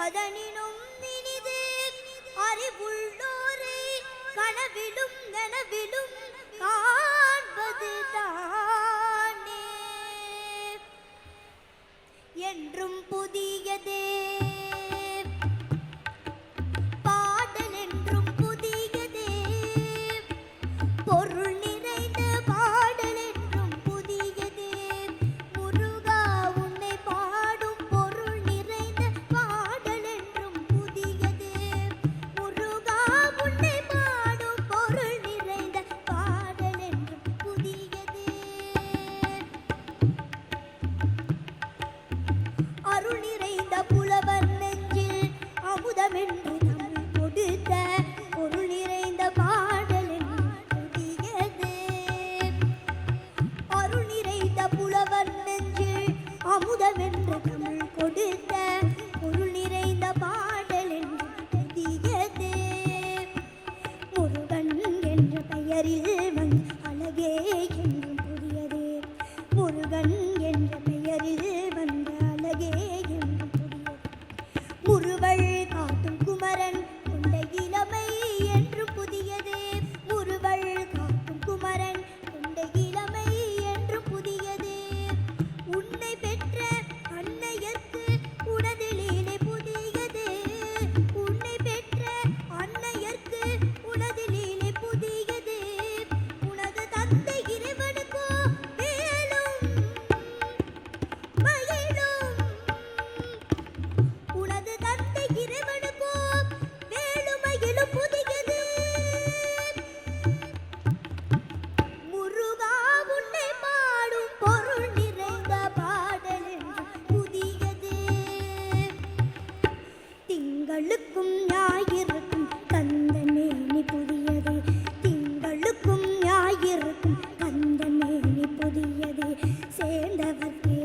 அதனினும் இனிது அறிவுள்ளோரை கனவிலும் நனவிலும் காண்பது தானே. என்றும் புதியதே உயரில் சேர்ந்தவர்க்கே